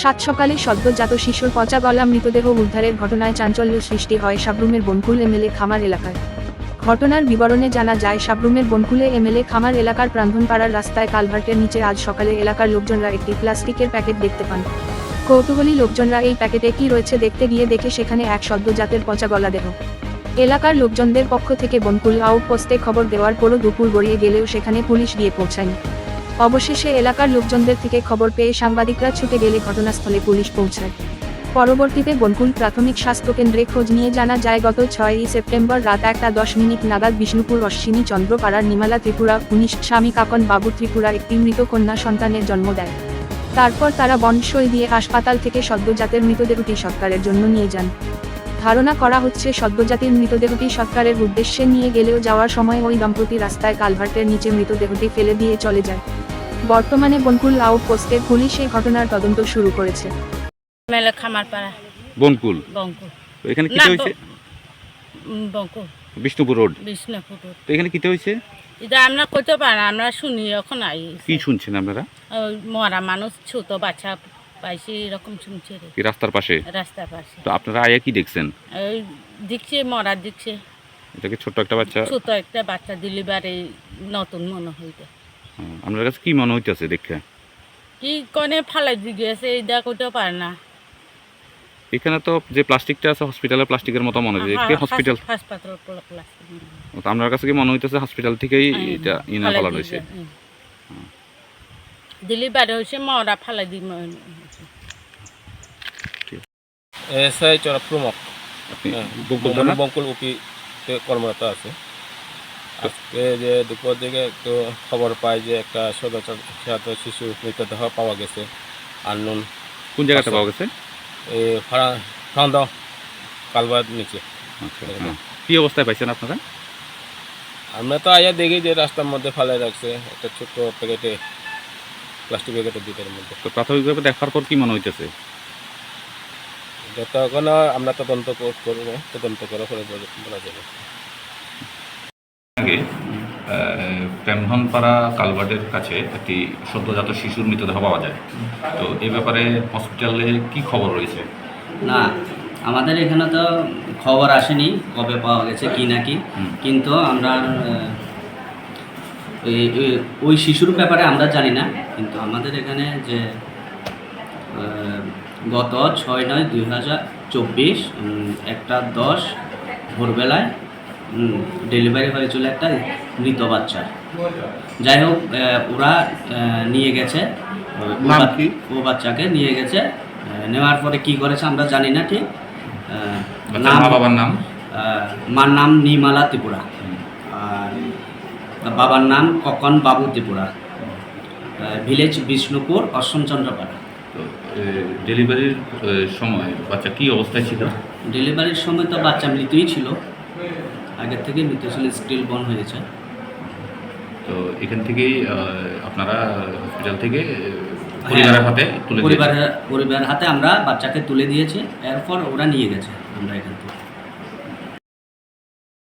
সাত সকালে সদ্যজাত শিশুর পচা গলা মৃতদেহ উদ্ধারের ঘটনায় চাঞ্চল্য সৃষ্টি হয় সাবরুমের বনকুল এমএলএ খামার এলাকায়। ঘটনার বিবরণে জানা যায় সাবরুমের বনকুলে এমএলএ খামার এলাকার প্রান্ধনপাড়ার রাস্তায় কালভার্টের নিচে আজ সকালে এলাকার লোকজনরা একটি প্লাস্টিকের প্যাকেট দেখতে পান। কৌতূহলী লোকজনরা এই প্যাকেটে কি রয়েছে দেখতে গিয়ে দেখে সেখানে এক সদ্যজাতের পচা গলা দেহ। এলাকার লোকজনদের পক্ষ থেকে বনকুল আউটপোস্টে খবর দেওয়ার পরও দুপুর গড়িয়ে গেলেও সেখানে পুলিশ গিয়ে পৌঁছায়নি। অবশেষে এলাকার লোকজনদের থেকে খবর পেয়ে সাংবাদিকরা ছুটে গেলে ঘটনাস্থলে পুলিশ পৌঁছায়। পরবর্তীতে বনকুল প্রাথমিক স্বাস্থ্য কেন্দ্রে খোঁজ নিয়ে জানা যায়, গত ছয়ই সেপ্টেম্বর রাত একটা দশ মিনিট নাগাদ বিষ্ণুপুর অশ্বিনী চন্দ্রপাড়ার নিমালা ত্রিপুরা উনিশ স্বামী কাকন বাবু ত্রিপুরা একটি মৃত কন্যা সন্তানের জন্ম দেয়। তারপর তারা বনসই দিয়ে হাসপাতাল থেকে সদ্যজাতের মৃতদেহটি সৎকারের জন্য নিয়ে যান। ধারণা করা হচ্ছে, সদ্যজাতির মৃতদেহটি সৎকারের উদ্দেশ্যে নিয়ে গেলেও যাওয়ার সময় ওই দম্পতি রাস্তায় কালভার্টের নিচে মৃতদেহটি ফেলে দিয়ে চলে যায়। বর্তমানে বনকুল আউটপোস্টের পুলিশ এই ঘটনার তদন্ত শুরু করেছে। মেলে খামার পাড়া বনকুল। বঙ্কুর তো এখানে না কিতে হয়েছে? বঙ্কুর বিষ্ণুপুর রোড? বিষ্ণুপুর তো এখানে কিতে হয়েছে? এটা আমরা করতে পারি না আমরা শুনি এখন আই কি শুনছেন আপনারা? ওই মরা মানুষ ছোট বাচ্চা পাইছে এরকম শুনছে রে। কি রাস্তার পাশে? রাস্তার পাশে। তো আপনারা আয়া কি দেখছেন? ওই দিচ্ছে মরা দিচ্ছে এটাকে ছোট্ট একটা বাচ্চা। ছোট একটা বাচ্চা ডেলিভারি নতুন মনে হইতে। আপনার কাছে কি মনে হইতেছে দেখে? কি কনে ফালাই দিয়ে গেছে এটা করতে পারে না। এখানে তো যে প্লাস্টিকটা আছে হসপিটালের প্লাস্টিকের মতো মনে হয়। কি হসপিটাল হাসপাতাল প্লাস্টিক তো আপনার কাছে কি মনে হইতেছে হসপিটাল থেকেই এটা ইনা ফেলা রয়েছে ডেলিভারি হয়েছে মরা ফালাই দি এসআই চরা প্রমুখ। আপনি হ্যাঁ, না? বঙ্কুল উপিতে কর্মরত আছে। আজকে যে দুপুর দিকে একটু খবর পাই যে একটা সদস্য শিশু মৃতদেহ পাওয়া গেছে আননুন কোন জায়গাটা পাওয়া গেছে? এই ফাড়া ফাঁদা কালবার নিচে। আচ্ছা হ্যাঁ। কি অবস্থায় পাইছেন আপনারা? আমরা তো আয়া দেখি যে রাস্তার মধ্যে ফালাই রাখছে একটা ছোট্ট প্যাকেটে প্লাস্টিক প্যাকেটের ভিতরের মধ্যে। তো প্রাথমিকভাবে দেখার পর কি মনে হইতেছে? যতক্ষণ আমরা তদন্ত করব তদন্ত করা পরে বলা যাবে। আগে প্রেমধনপাড়া কালভার্টের কাছে একটি সদ্যজাত শিশুর মৃতদেহ পাওয়া যায়। তো এই ব্যাপারে হসপিটালে কি খবর রয়েছে? না আমাদের এখানে তো খবর আসেনি কবে পাওয়া গেছে কি না কি। কিন্তু আমরা ওই শিশুর ব্যাপারে আমরা জানি না। কিন্তু আমাদের এখানে যে গত ছয় নয় দুই হাজার চব্বিশ একটা দশ ভোরবেলায় ডেলিভারি হয়েছিল একটা মৃত বাচ্চা। যাই হোক ওরা নিয়ে গেছে। ও- নাম বাচ্চাকে নিয়ে গেছে। নেওয়ার পরে কি করেছে আমরা জানি না ঠিক। আহ, বাচ্চার মা বাবার নাম? মার নাম নিমালা ত্রিপুরা। আর বাবার নাম ককন বাবু ত্রিপুরা। ভিলেজ বিষ্ণুপুর অষ্টমচন্দ্রপাড়া তো ডেলিভারির সময় বাচ্চা কি অবস্থায় ছিল? ডেলিভারির সময় তো বাচ্চা মৃতই ছিল। আগের থেকে মৃত্যুশীল স্টিল বন হয়েছে। তো এখান থেকেই আপনারা হসপিটাল থেকে পরিবারের হাতে তুলে পরিবারের পরিবারের হাতে আমরা বাচ্চাকে তুলে দিয়েছি। এরপর ওরা নিয়ে গেছে আমরা এখান থেকে।